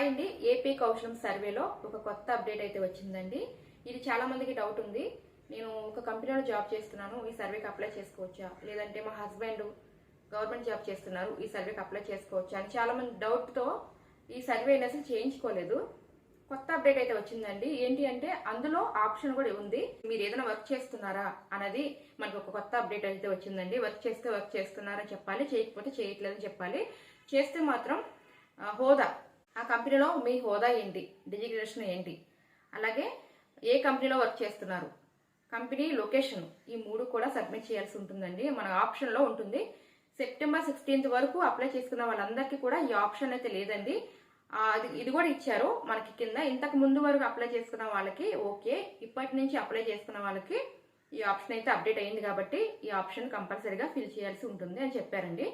Hi అండి AP కౌశలం సర్వేలో ఒక కొత్త అప్డేట్ అయితే వచ్చిందండి. ఇది చాలా మందికి డౌట్ ఉంది. నేను ఒక కంపెనీలో జాబ్ చేస్తున్నాను. ఈ సర్వేకి అప్లై చేసుకోవచ్చా? లేదంటే మా హస్బెండ్ గవర్నమెంట్ జాబ్ చేస్తున్నారు. ఈ సర్వేకి అప్లై చేసుకోవచ్చా అని చాలా మంది డౌట్తో ఈ సర్వే అసలు చేయించుకోలేదు. కొత్త అప్డేట్ అయితే వచ్చిందండి. ఏంటి అంటే అందులో ఆప్షన్ కూడా ఉంది. మీరు ఏదైనా వర్క్ చేస్తున్నారా అన్నది మనకు ఒక కొత్త అప్డేట్ అయితే వచ్చిందండి. వర్క్ చేస్తే వర్క్ చేస్తున్నారని చెప్పాలి. చేయకపోతే చేయట్లేదని చెప్పాలి. చేస్తే మాత్రం హోదా ఆ కంపెనీలో మీ హోదా ఏంటి? డిజిగ్రేషన్ ఏంటి? అలాగే ఏ కంపెనీలో వర్క్ చేస్తున్నారు? కంపెనీ లొకేషన్ ఈ మూడు కూడా సబ్మిట్ చేయాల్సి ఉంటుందండి. మన ఆప్షన్లో ఉంటుంది. సెప్టెంబర్ సిక్స్టీన్త్ వరకు అప్లై చేసుకున్న వాళ్ళందరికీ కూడా ఈ ఆప్షన్ అయితే లేదండి. అది ఇది కూడా ఇచ్చారు మనకి కింద. ఇంతకు ముందు వరకు అప్లై చేసుకున్న వాళ్ళకి ఓకే. ఇప్పటి నుంచి అప్లై చేసుకున్న వాళ్ళకి ఈ ఆప్షన్ అయితే అప్డేట్ అయింది కాబట్టి ఈ ఆప్షన్ కంపల్సరీగా ఫిల్ చేయాల్సి ఉంటుంది అని చెప్పారండి.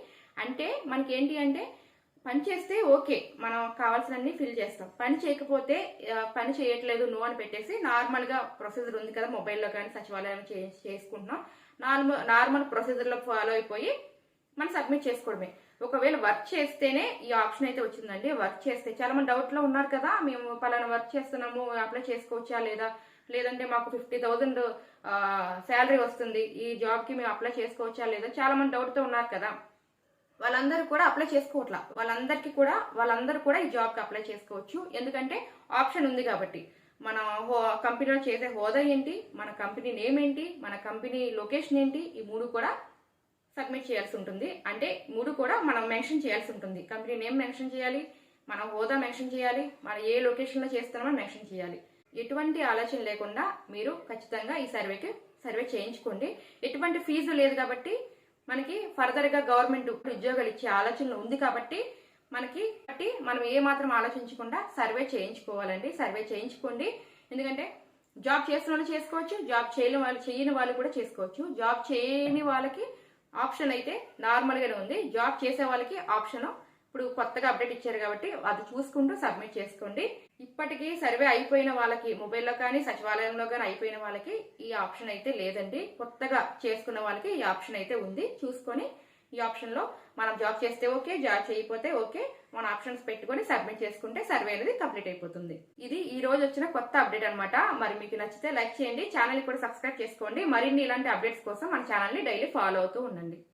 అంటే మనకి ఏంటి అంటే పని చేస్తే ఓకే మనం కావాల్సినన్ని ఫిల్ చేస్తాం. పని చేయకపోతే పని చేయట్లేదు నువ్వు అని పెట్టేసి నార్మల్గా ప్రొసీజర్ ఉంది కదా మొబైల్లో కానీ సచివాలయం చే- చేసుకుంటున్నాం. నార్మల్ నార్మల్ ప్రొసీజర్లో ఫాలో అయిపోయి మనం సబ్మిట్ చేసుకోవడమే. ఒకవేళ వర్క్ చేస్తేనే ఈ ఆప్షన్ అయితే వచ్చిందండి. వర్క్ చేస్తే చాలా మంది డౌట్లో ఉన్నారు కదా మేము పలానా వర్క్ చేస్తున్నాము అప్లై చేసుకోవచ్చా లేదా? లేదంటే మాకు ఫిఫ్టీ థౌజండ్ శాలరీ వస్తుంది ఈ జాబ్కి మేము అప్లై చేసుకోవచ్చా లేదా? చాలా మంది డౌట్తో ఉన్నారు కదా. వాళ్ళందరూ కూడా అప్లై చేసుకోవట్లా. వాళ్ళందరికీ కూడా వాళ్ళందరూ కూడా ఈ జాబ్కి అప్లై చేసుకోవచ్చు. ఎందుకంటే ఆప్షన్ ఉంది కాబట్టి. మన హో కంపెనీలో చేసే హోదా ఏంటి? మన కంపెనీ నేమ్ ఏంటి? మన కంపెనీ లొకేషన్ ఏంటి? ఈ మూడు కూడా సబ్మిట్ చేయాల్సి ఉంటుంది. అంటే మూడు కూడా మనం మెన్షన్ చేయాల్సి ఉంటుంది. కంపెనీ నేమ్ మెన్షన్ చేయాలి మన హోదా మెన్షన్ చేయాలి మనం ఏ లొకేషన్లో చేస్తున్నామో మెన్షన్ చేయాలి. ఎటువంటి ఆలోచన లేకుండా మీరు ఖచ్చితంగా ఈ సర్వేకి సర్వే చేయించుకోండి. ఎటువంటి ఫీజు లేదు కాబట్టి మనకి ఫర్దర్గా గవర్నమెంట్ ఉద్యోగాలు ఇచ్చే ఆలోచనలు ఉంది కాబట్టి మనకి బట్టి మనం ఏ మాత్రం ఆలోచించకుండా సర్వే చేయించుకోవాలండి. సర్వే చేయించుకోండి. ఎందుకంటే జాబ్ చేస్తున్న వాళ్ళు చేసుకోవచ్చు జాబ్ చేయని వాళ్ళు చేయని వాళ్ళు కూడా చేసుకోవచ్చు. జాబ్ చేయని వాళ్ళకి ఆప్షన్ అయితే నార్మల్ గానే ఉంది. జాబ్ చేసే వాళ్ళకి ఆప్షన్ ఇప్పుడు కొత్తగా అప్డేట్ ఇచ్చారు కాబట్టి అది చూసుకుంటూ సబ్మిట్ చేసుకోండి. ఇప్పటికీ సర్వే అయిపోయిన వాళ్ళకి మొబైల్లో కానీ సచివాలయంలో కానీ అయిపోయిన వాళ్ళకి ఈ ఆప్షన్ అయితే లేదండి. కొత్తగా చేసుకున్న వాళ్ళకి ఈ ఆప్షన్ అయితే ఉంది. చూసుకొని ఈ ఆప్షన్లో మనం జాబ్ చేస్తే ఓకే జాబ్ చేయకపోతే ఓకే మన ఆప్షన్స్ పెట్టుకొని సబ్మిట్ చేసుకుంటే సర్వే అనేది కంప్లీట్ అయిపోతుంది. ఇది ఈ రోజు వచ్చిన కొత్త అప్డేట్ అనమాట మరి మీకు నచ్చితే లైక్ చేయండి ఛానల్ కూడా సబ్స్క్రైబ్ చేసుకోండి. మరిన్ని ఇలాంటి అప్డేట్స్ కోసం మన ఛానల్ని డైలీ ఫాలో అవుతూ ఉండండి.